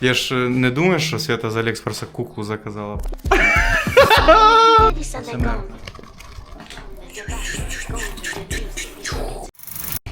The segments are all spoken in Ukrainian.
Я ж е, не думаю, що Свята з Аліекспреса куклу заказала.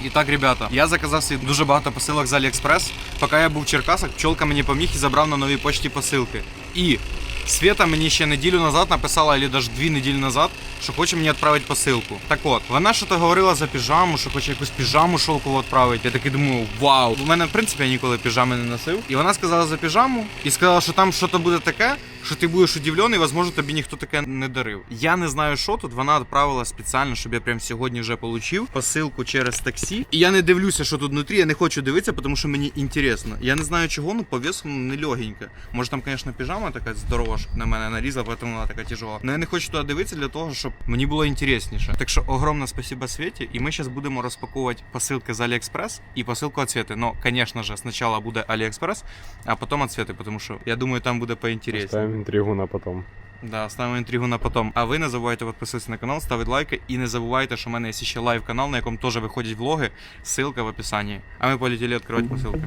І так, ребята, я заказав собі дуже багато посилок з Аліекспрес. Поки я був в Черкасах, пчолка мені поміг і забрав на новій почті посилки. І Света мені ще неділю назад написала, або навіть дві неділі назад, що хоче мені відправити посилку. Так от, вона що то говорила за піжаму, що хоче якусь піжаму шовкову відправити. Я такий думаю, вау. У мене, в принципі, я ніколи піжами не носив. І вона сказала за піжаму і сказала, що там щось буде таке, що ти будеш удивлений, можливо, тобі ніхто таке не дарив. Я не знаю, що тут. Вона відправила спеціально, щоб я прям сьогодні вже получив посилку через таксі. І я не дивлюся, що тут внутрі. Я не хочу дивитися, тому що мені інтересно. Я не знаю чого, ну по весу не легенька. Може там, звісно, піжама така здорова, щоб на мене нарізала, тому вона така тяжела. Но я не хочу туди дивитися для того, щоб мені було інтересніше. Так що огромне спасибо Світі, і ми зараз будемо розпаковувати посилки з Аліекспрес і посилку від Світи. Ну, звісно ж, спочатку буде Аліекспрес, а потім від Світи, тому що я думаю, там буде поінтересніше. Ставим интригу на потом. Да, ставимо інтригу на потом. А ви не забувайте підписуватися на канал, ставити лайки і не забувайте, що в мене є ще лайв канал, на якому теж виходять влоги. Ссылка в описанні. А ми полетіли відкривати посилки.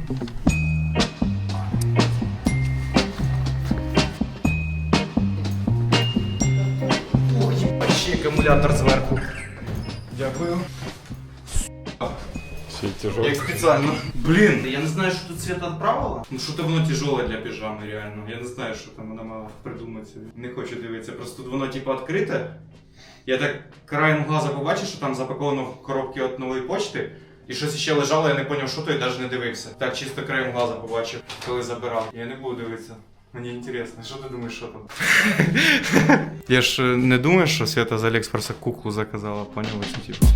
Єбать, акумулятор зверху. Дякую. Все тяжело. Як спеціально. Блін, я не знаю, що тут світ відправила. Ну що то воно тяжеле для піжами, реально. Я не знаю, що там вона мала придумати. Не хочу дивитися. Просто тут воно типу відкрите. Я так краєм глаза побачив, що там запаковано в коробці від нової почти. І щось ще лежало, я не зрозумів, що то і навіть не дивився. Так, чисто краєм глаза побачив, коли забирав. Я не буду дивитися. Мені інтересно, що ти думаєш, що там? Я ж е, не думаю, що Свята з Аліекспреса куклу заказала, поняла, чи типу.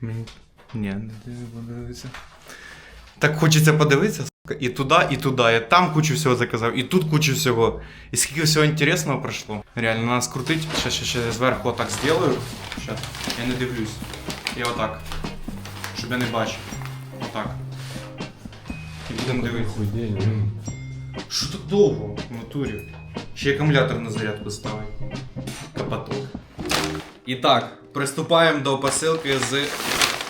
Мені... Ні, не буду дивитися. Так хочеться подивитися, сука, і туди, і туди. Я там кучу всього заказав, і тут кучу всього. І скільки всього інтересного пройшло. Реально, нас крутить. Щас, щас, щас я зверху отак зроблю. Щас. Я не дивлюсь. Я отак. Щоб я не бачив. Отак. Будемо дивитися. Що так довго в натурі? Ще й акумулятор на зарядку ставить. Капоток. І так, приступаємо до посилки з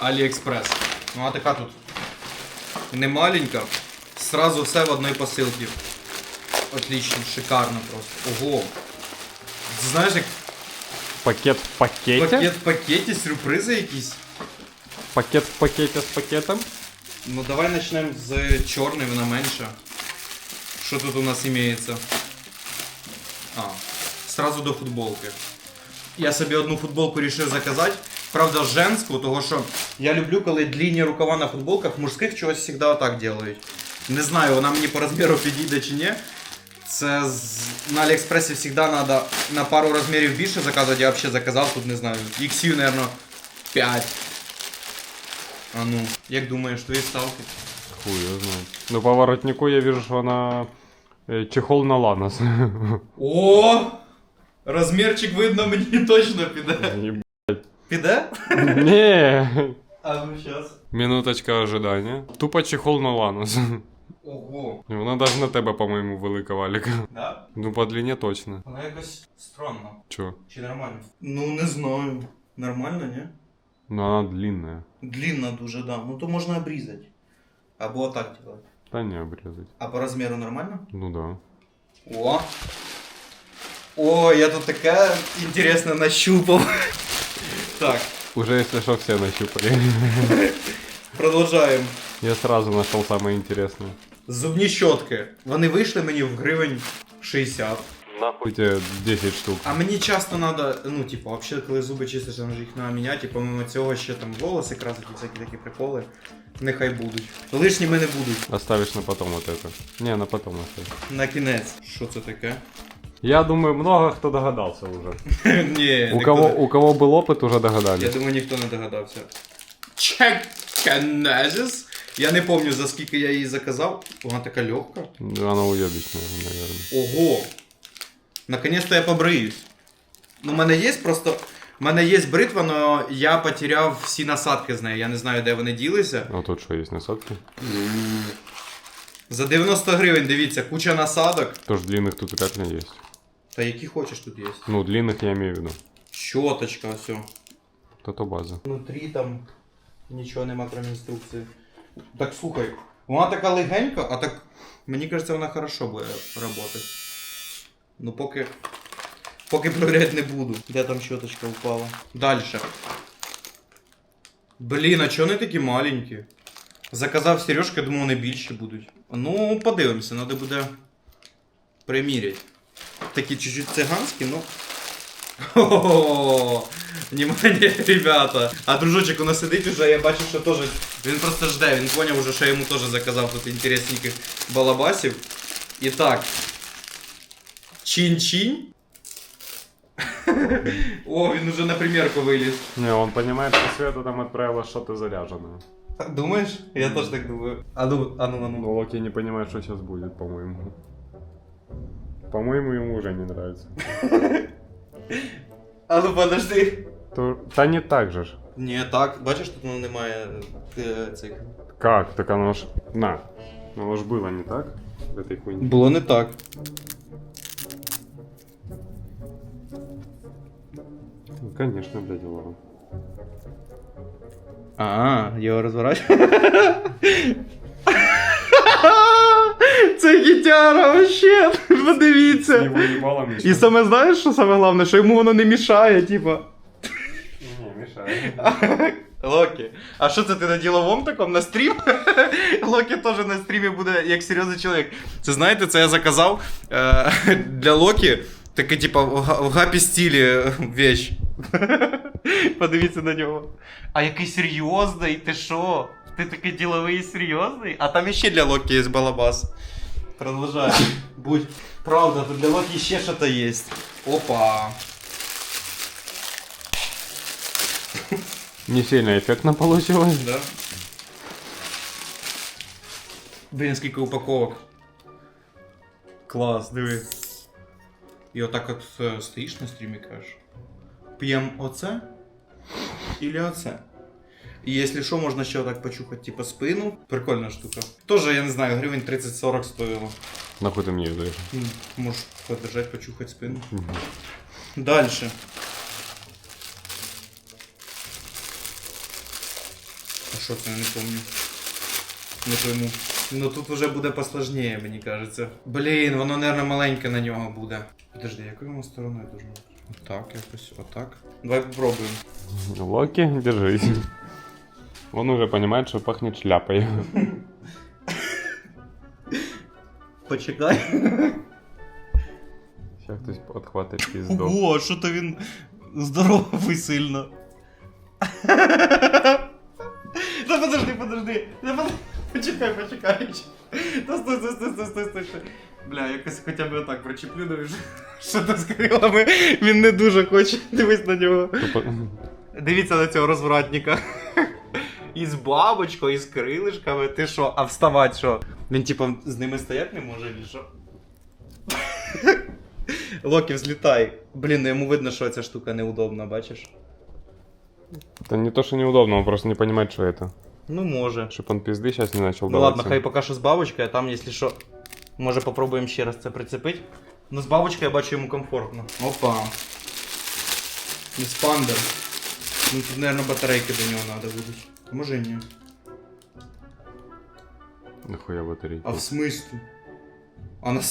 AliExpress. Ну а така тут не маленька. Сразу все в одній посилці. Отлично, шикарно просто. Ого. Ти знаєш, як Пакет в пакете? пакет в пакеті, сюрпризи якісь. Пакет в пакете с пакетом? Ну давай почнемо з чорної, вона менша. Що тут у нас імеється? А, сразу до футболки. Я собі одну футболку вирішив заказати. Правда, женську, тому що я люблю, коли длинні рукава на футболках, мужських чогось завжди отак роблять. Не знаю, вона мені по розміру підійде чи ні. Це з... на Аліекспресі завжди треба на пару розмірів більше заказувати. Я взагалі заказав тут, не знаю, XU, мабуть, 5. А ну, як думаєш, твої ставки? Хуй я знаю. Ну по воротнику я вижу, что она э, чехол на ланос. О! Розмірчик видно мені точно піде. Еб- Піде? Не. А ну щас. Минуточка ожидания. Тупо чехол на ланос. Ого. Вона даже на тебе, по-моєму, велика валіка. Да? Ну по длині точно. Вона якось странно. Чо? Чи нормально? Ну не знаю. Нормально, ні? Ну вона длинная. Длинна дуже, да. Ну то можна обрізати. Або отак делать. Та не обрезать. А по розміру нормально? Ну да. О! О, я тут таке інтересне нащупав. Так, Уже если что, все нащупали. продовжаємо. Я сразу нашел самое интересное. Зубні щотки. Вони вийшли мені в гривень 60. Нахуй тебе 10 штук. А мені часто треба, ну, типу, вообще, коли зуби чистиш, там ж їх треба міняти, і помимо цього ще там волоси красити, всякі такі приколи. Нехай будуть. Лишніми не будуть. Оставишь на потом вот это. Не, на потом оставишь. На кінець. Що це таке? Я думаю, много кто догадался уже. Ні, У ніхто кого, не- у кого был опыт, уже Я догадались. думаю, ніхто не догадався. Чеканезіс? Я не пам'ятаю, за скільки я її заказав. Вона така легка. Она уебищная, наверное. Ого! Наконец-то я побриюсь. Ну, в мене є просто. У мене є бритва, але я потеряв всі насадки з нею. Я не знаю, де вони ділися. А тут что, есть насадки? За 90 гривень, дивіться, куча насадок. Тоже длинных тут вряд ли есть. Та які хочеш тут є. Ну, длинных я имею в виду. Щоточка, все. Вот это база. Внутрі там нічого нема, крім інструкції. Так слухай, вона така легенька, а так. Мені кажеться, вона хорошо буде працювати. Ну поки. Поки проверять не буду. Де там щоточка упала? Дальше. Блін, а чого вони такі маленькі? Заказав сережки, думав, вони більші будуть. Ну, подивимося, треба буде приміряти. Такі чуть-чуть циганські, ну. О, Внимание, ребята. А дружочек у нас сидить уже, я бачу, що теж. Він просто жде, він поняв уже, що я йому теж заказав тут інтересненьких балабасів. І так. Чин-чин. О, він уже на примірку виліз. Не, он понимает, что Света там отправила что-то заряженное. Думаєш? Я теж так думаю. А ну, а ну, а Но ну. Локи не понимает, что сейчас будет, по-моему. По-моему, ему уже не нравится. А ну подожди. То... Та не так же ж. Ні, так, бачиш, тут ну, немає е, цих. Как? Так оно ж... На. Оно ж было не так? В этой хуйне. Було не так. Конечно, блядь, ладно. А, його розворачує. Це гітяра вообще. Подивіться. ебало І саме знаєш, що саме головне, що йому воно не мішає, типа. Не, мешает. Локі. А що це ти на діловому такому на стрім? Локі теж на стрімі буде як серйозний чоловік. Це знаєте, це я заказав е, для Локі. Таке, типа, в га- в гапі стилі е, вещь. Подивіться на нього. А який серйозний, ти що? Ти такий діловий і серйозний? А там іще для Локі є балабас. Продовжай. Будь. Правда, тут для Локі ще щось є. Опа. Не сильно эффектно получилось. Да. Блін, скільки упаковок. Клас, диви. І отак от е, стоїш на стрімі кажеш. П'єм оце? Или оце? І якщо що, можна ще отак почухати, типа спину. Прикольна штука. Тоже, я не знаю, гривень 30-40 стоїло. Нахуй ты мне ее даешь? М, Можеш подержати, почухати спину. Дальше. А що це я не помню. Не пойму. Ну тут уже буде посложнее, мені кажеться. Блін, воно, наверное, маленьке на нього буде. Подожди, якою воно стороною должно бути? Отак, якось, отак. Давай попробуємо. Локи, держись. Он уже понимает, что пахнет шляпой. Почекай. Сейчас хтось подхватить пиздок. Ого, що то він здоровий сильно. Та подожди, подожди. Та под- Почекай, почекай. Та стой, стой, стой, стой, стой, стой. стой. Бля, якось хоча б отак причеплю, ну, що- що то з крилами. Він не дуже хоче. Дивись на нього. Тупо- Дивіться на цього розвратника. І з бабочкою, і з крилишками. Ти що, а вставать що? Він типа з ними стоять не може, чи що? Локі, взлітай. Блін, ну йому видно, що ця штука неудобна, бачиш? Это не то, что неудобно, он просто не понимает, что это. Ну, може. Чтоб он пизды сейчас не начал Ну давать. ладно, хай поки що з бабочкою, а там, якщо що, може попробуємо ще раз це прицепити. Ну з бабочкою я бачу йому комфортно. Опа. Еспандер. Ну тут, наверное, батарейки до нього треба будуть. А Може і ні. Нахуя батарейки. А в смислі? А на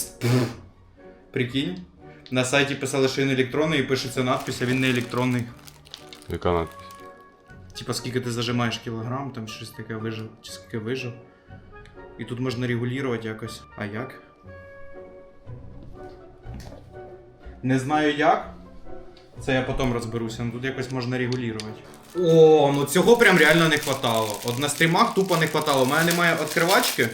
Прикинь? На сайті писали, що він електронний і пишеться надпись, а він не електронний. Яка надпись? Типа скільки ти зажимаєш кілограм, там щось таке вижив, чи скільки вижив. І тут можна регулювати якось. А як? Не знаю як. Це я потім розберуся, ну тут якось можна регулювати. О, ну цього прям реально не хватало. От на стрімах тупо не хватало. У мене немає відкривачки.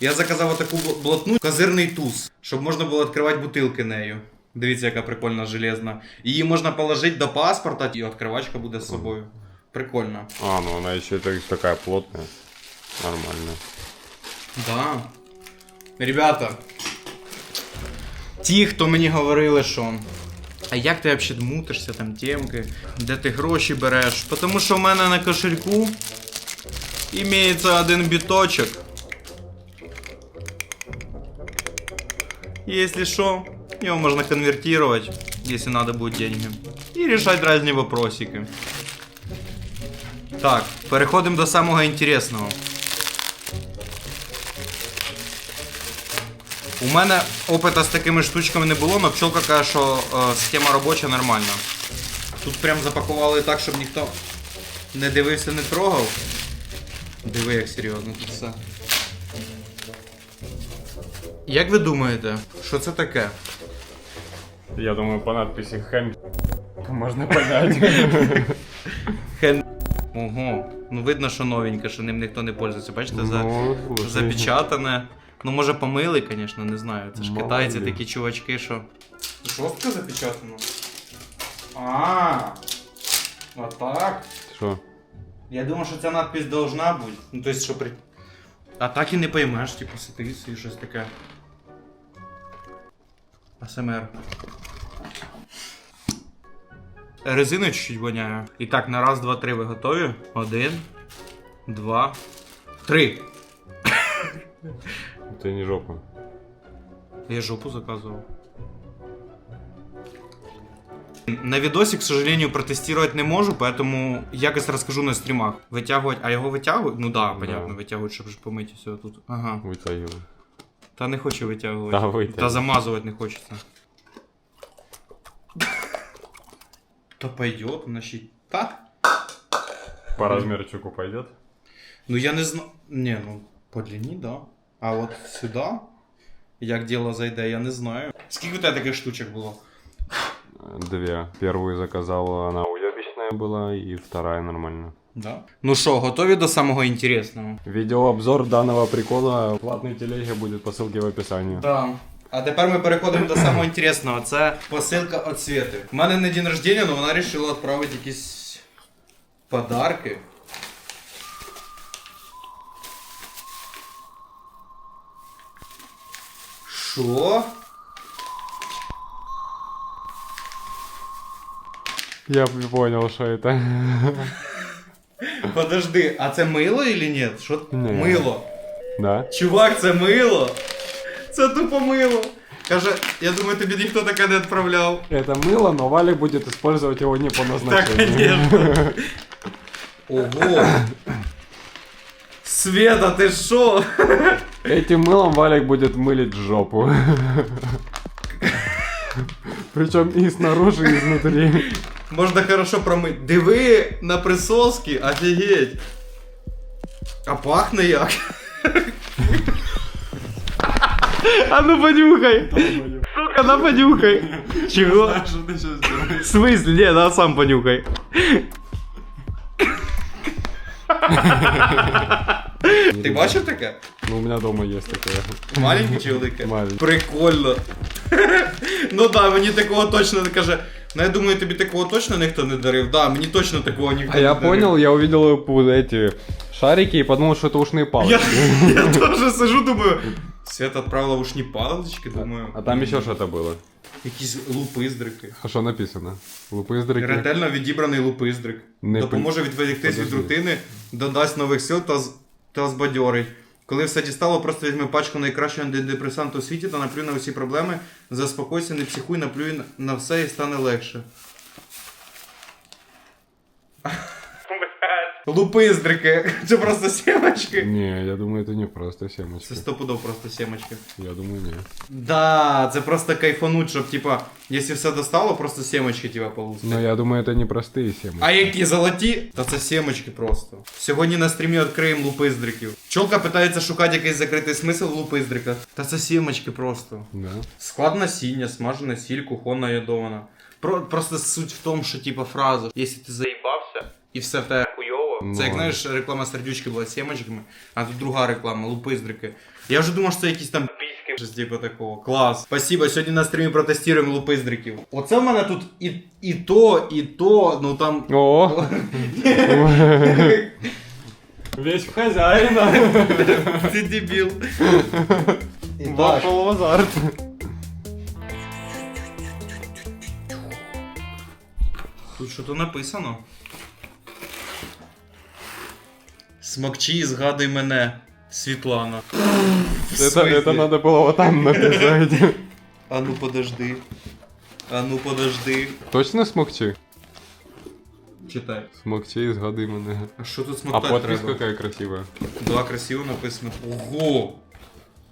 Я заказав таку блатну козирний туз, щоб можна було відкривати бутилки нею. Дивіться, яка прикольна железна. Її можна положити до паспорта, і відкривачка буде з собою. Прикольно. А, ну она еще и так- такая плотная. Нормально. Да. Ребята. Ті, хто мені говорили, що. А як ти взагалі мутишся там темки? Де ти гроші береш? Тому що в мене на кошельку імеється один біточок. Если что, его можно конвертировать, если надо будет деньги. И решать разные вопросики. Так, переходимо до самого інтересного. У мене опита з такими штучками не було, але пчелка каже, що е, схема робоча нормальна. Тут прям запакували так, щоб ніхто не дивився, не трогав. Диви, як серйозно тут все. Як ви думаєте, що це таке? Я думаю, по надписи «Хэм» можно понять. Хен. Ого. Ну видно, що новеньке, що ним ніхто не пользується. Бачите, за... Ну, запечатане. Ну, може, помили, звісно, не знаю. Це ж Мало китайці ли. такі чувачки, що. Жорстко запечатано. А. Отак. Що? Я думав, що ця надпись должна бути. Ну, тобто, що при. А так і не поймеш, типу, сидиш і щось таке. АСМР. Резиною чуть-чуть воняє. І так, на раз, два, три ви готові? Один, два, три. Це не жопа. Я жопу заказывал. На видосе, к сожалению, протестировать не можу, поэтому якось расскажу на стримах. Витягувати, а його витягують? Ну да, понятно, витягують, щоб ж помити все тут. Ага. Витягивай. Та не хочу витягувати. Та витягуй. Та замазувати не хочеться. Та пойдет, значить. Так? По размерчику пойдет? Ну я не знаю. Не, ну по длині, да. А от сюди, як діло зайде, я не знаю. Скільки у тебе таких штучок було? Две. Первую заказал, она уебищная была, и вторая нормально. Да. Ну що, готові до самого інтересного? Видеообзор данного прикола в платной телеге будет по ссылке в описании. Да. А тепер ми переходимо до самого інтересного. Це посилка від Світи. У мене не день рождения, але вона вирішила відправити якісь подарки. Що? Я не понял, что это. Подожди, а це мило или ні? Що? Ні. Мило. Да? Чувак, це мило. Це тупо мило. Каже, я думаю, тобі ніхто таке не відправляв. Это мыло, но Валик будет использовать его не по Так, назначению. конечно. Ого. Света, ти що? Этим мылом Валик будет мылить жопу. Причем и снаружи, и изнутри. Можна хорошо промити. Диви на присоски, офігеть. А пахне як? А ну понюхай. Сука, на понюхай. Чего? Не, на сам понюхай. Ти бачив таке? Ну, у меня дома есть такое. Маленьке чи велике? Маленьке. Прикольно. ну да, мені такого точно не каже. Ну я думаю, тобі такого точно ніхто не дарив. Да, мені точно такого ніхто А не я дарив. понял, я увидел пу- эти шарики и подумал, что это ушные палочки. Я, я теж сижу, думаю. Свята відправила ушні палички, думаю. А там еще что-то было. Якісь лупиздрики. А что написано? Лупыздрики. Ретельно відібраний лупиздрик. Не Допоможе відволіктись від рутини, додасть нових сил та, з- та збадьорить. Коли все дістало, просто візьми пачку найкращого антидепресанту у світі та наплюй на усі проблеми. Заспокойся, не психуй, наплюй на- на все і стане легше. Лупиздрики. Це просто сімочки. Не, я думаю, это не просто семечки. Це стопудов просто сімочки. Я думаю, не. Да, це просто кайфануть, щоб, типа, якщо все достало, просто сімочки, типа, полусти. Но я думаю, это не простые семечки. А які золоті? Та це сімочки просто. Сьогодні на стрімі відкриємо лупиздриків. Чолка питається шукати якийсь закритий смисл в лупиздриках. Та це сімочки просто. Да. Склад насіння, смажена сіль, кухонна ядована. Про, просто суть в тому, що типа фраза. Якщо ти заїбався і все в тебе хуйово. Ну. Це як знаєш, реклама сердючки була з сімочками, а тут друга реклама, лупиздрики. Я вже думав, що це якісь там піськи, щось типу такого. Клас. Спасибо, сьогодні на стрімі протестуємо лупиздриків. Оце в мене тут і, і то, і то, ну там. О! Весь в хозяина. Ти дебіл. В азарт. Тут що-то написано. Смокчи, згадуй мене, Світлана. В Это, смысле? это надо было вот там написать. А ну подожди. А ну подожди. Точно смокчи? Читай. Смокчи, згадуй мене. А що тут А смоктати подпись треба? какая красивая. Да, красиво написано. Ого!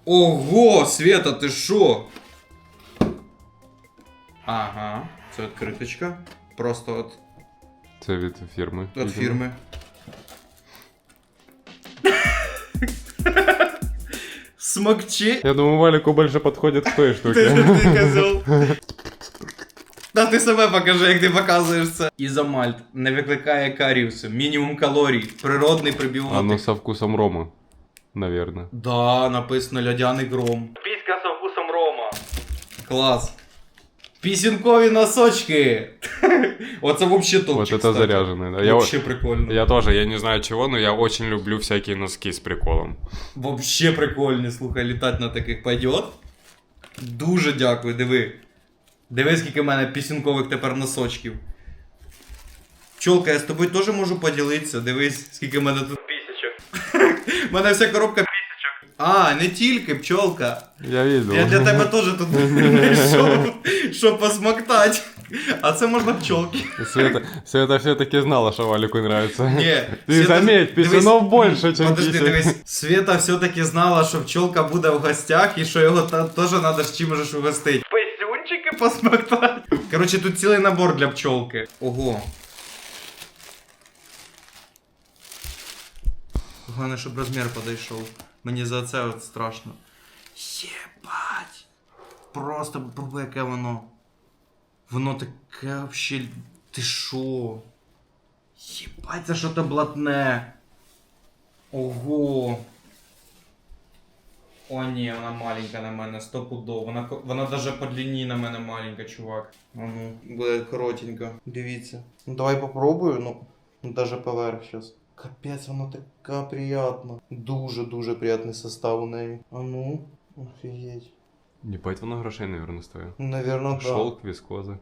Ого, Света, ти що? Ага, це відкриточка. Просто от, Це від фірми. от видимо. фірми. Смокчи. Я думаю, Валику больше подходит к той штуке. Ты же ты козел. Та ти себе покажи, як ти показуєш це. Ізомальт не викликає каріусу, мінімум калорій, природний прибіотик. Оно со вкусом рома. Наверное. Да, написано льодяний гром. Піська со вкусом рома. Клас. Пісінкові носочки. Оце вообще топчик, Вот это кстати. заряженный. Да. Я, Вообще прикольно. я тоже, я не знаю чего, но я очень люблю всякие носки с приколом. Вообще прикольно, слухай, літати на таких пойдет. Дуже дякую, диви. Диви, скільки в мене пісінкових тепер носочків. Пчолка, я з тобою теж можу поділитися. Дивись, скільки в мене тут пісічок. У мене вся коробка. А, не тільки пчолка. Я видел. Я для тебе теж тут знайшов, щоб посмоктати. А це можна пчолки. Света, Света все-таки знала, что Валику нравится. Ні. Ты Света- заметь, дивись, писюнов больше, чем Подожди, писек. дивись. Света все-таки знала, що пчолка буде в гостях і що його та- теж треба з чим ж угостити. Писюнчики посмоктати. Коротше, тут цілий набор для пчолки. Ого. Головне, щоб розмір подійшов. Мені за це от страшно. Єбать. Просто попробуй, яке воно. Воно таке вообще. Ти шо? Єбать, це що то блатне. Ого. О, ні, вона маленька на мене, стопудово. Вона, вона даже по длині на мене маленька, чувак. Ну, буде коротенько. Дивіться. Ну давай попробую, ну. Даже поверх сейчас. Капець, вона така приятна. Дуже-дуже приятний состав у неї. А ну, офігеть. Ебать, воно грошей, наверное, стоит. Наверно, да. Шелк, вискоза.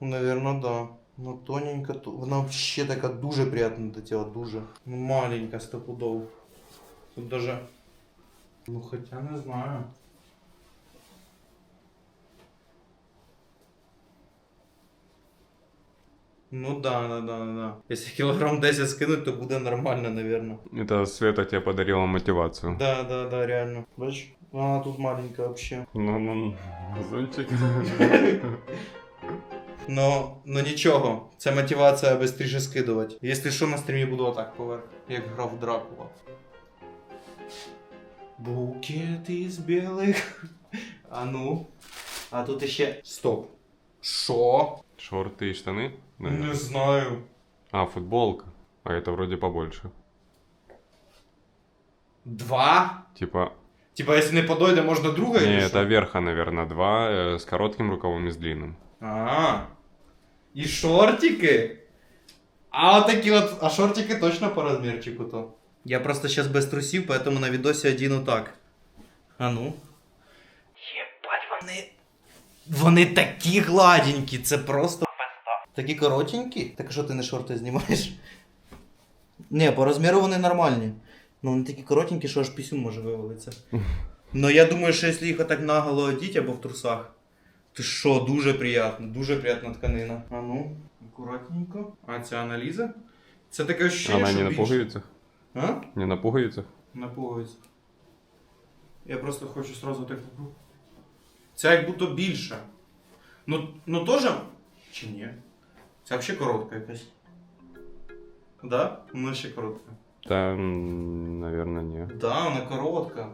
Наверно, да. Ну тоненька, то... вона вообще така дуже приятна до тіла, дуже. Ну маленька стопудов. Тут даже. Ну хотя не знаю. Ну да, да, да, да. Если килограмм 10 скинуть, то буде нормально, наверное. Это Света тебе подарила мотивацию. Да, да, да, реально. Бачиш? Вона тут маленька вообще. Ну, ну, зонтик. Ну, ну нічого, це мотивація швидше скидувати. Якщо що, на стрімі буду отак поверх, як грав в Дракула. Букет із білих. А ну. А тут іще. Стоп. Що? Шорты и штаны? наверное. Не знаю. А, футболка. А это вроде побольше. Два? Типа, Типа, якщо не подойде, можна друга не, или это що? верха, наверное, два, э, с коротким рукавом и с длинным. А. І шортики. А такі от. А шортики точно по розмірчику то. Я просто зараз без трусів, поэтому на відосі одіну так. А ну. Єбать, вони. Вони такі гладенькі, це просто. Такі коротенькі? Так що ти не шорти знімаєш? Ні, по розміру вони нормальні. Ну вони такі коротенькі, що аж пісюн може вивалитися. Ну я думаю, що якщо їх отак наголо одіть або в трусах. Ти що, дуже приємно, дуже приємна тканина. А ну, акуратненько. А ця аналіза? Це таке ощущення, Она що не на більше. пуговицах? А? Не на пуговицях. Я просто хочу сразу так. Ця як будто більша. Ну, ну теж. Чи ні? Ця взагалі коротка якась. Да? Вона ще коротка. Там, наверное, не. Да, вона коротка.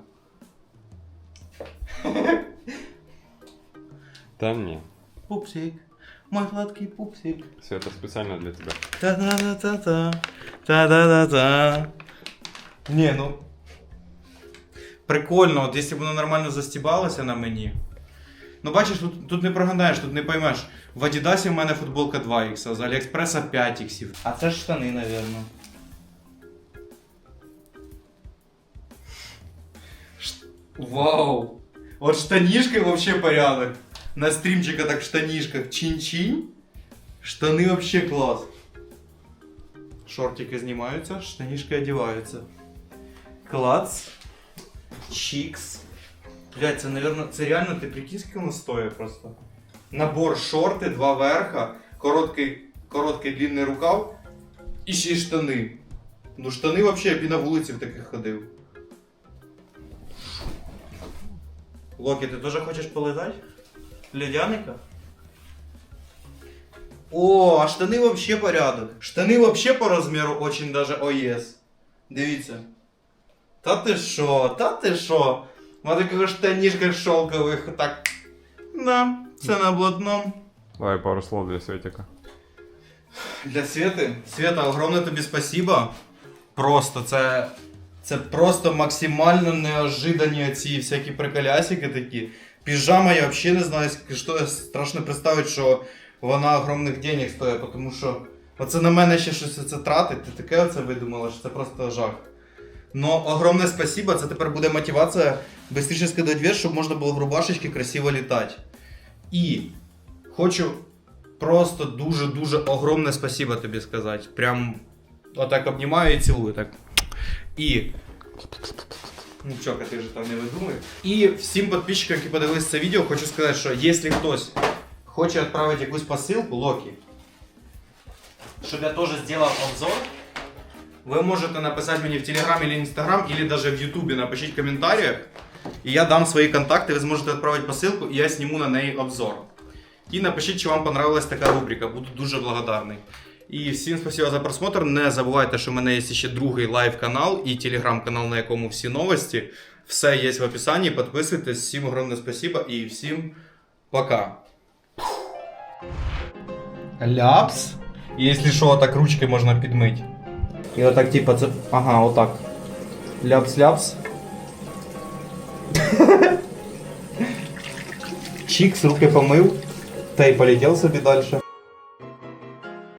Там не. Пупсик. Мой гладкий пупсик. Света специально для тебя. Та-да-да-та-та. Та-да-да-та. Не, ну. Прикольно, от якщо б воно нормально застібалося на мені. Ну бачиш, тут, тут не прогадаєш, тут не поймеш. В Адідасі в мене футболка 2х, а з Аліекспреса 5х. А це ж штани, напевно. Вау! От штанишки вообще порядок. На стрімчика так в штанишках чин-чинь. Штани вообще клас. Шортики знімаються, штанишки одягаються. Клац. Чікс. Блять, це, наверное, це реально ти прикинь, воно стоїть просто. Набор шорти, два верха, короткий, короткий длинний рукав і ще й штани. Ну штани вообще я б і на вулиці в таких ходив. Локи, ти теж хочеш полетати? Ледяника? О, а штани вообще порядок. Штани вообще по розміру очень даже ОЄС. Дивіться. Та ти що, та ти що? В таких штанішках шелкових, так. Да, це на блатном. Давай пару слов для Светика. Для Свети. Света, огромне тобі спасибо. Просто це. Це просто максимально неожидані ці всякі приколясики такі. Піжама я взагалі не знаю, що я страшно представити, що вона огромних денег стоїть, тому що оце на мене ще щось це тратить. Ти таке оце видумала, що це просто жах. Но огромне спасибо, це тепер буде мотивація швидше скидати вес, щоб можна було в рубашечці красиво літати. І хочу просто дуже-дуже огромне спасибо тобі сказати. Прям отак обнімаю і цілую так. І. Ну, чока, ти вже там не видумай. І всім підписчикам, які подивилися це відео, хочу сказати, що якщо хтось хоче відправити якусь посилку, Локі, щоб я теж зробив обзор, ви можете написати мені в Телеграм или Инстаграм, или даже в Ютубе напишіть в комментариях, і я дам свої контакти, ви зможете відправити посилку, і я зніму на неї обзор. І напишіть, чи вам понравилась така рубрика. Буду дуже благодарний. І всім спасибо за просмотр. Не забувайте, що в мене є ще другий лайв-канал і телеграм-канал, на якому всі новості. Все є в описанні. Підписуйтесь. Всім огромне спасибо і всім пока. Ляпс. Якщо що, так ручки можна підмити. І отак, типа, це. Ага, отак. Ляпс-ляпс. Чикс, руки помив. Та й полетів собі далі.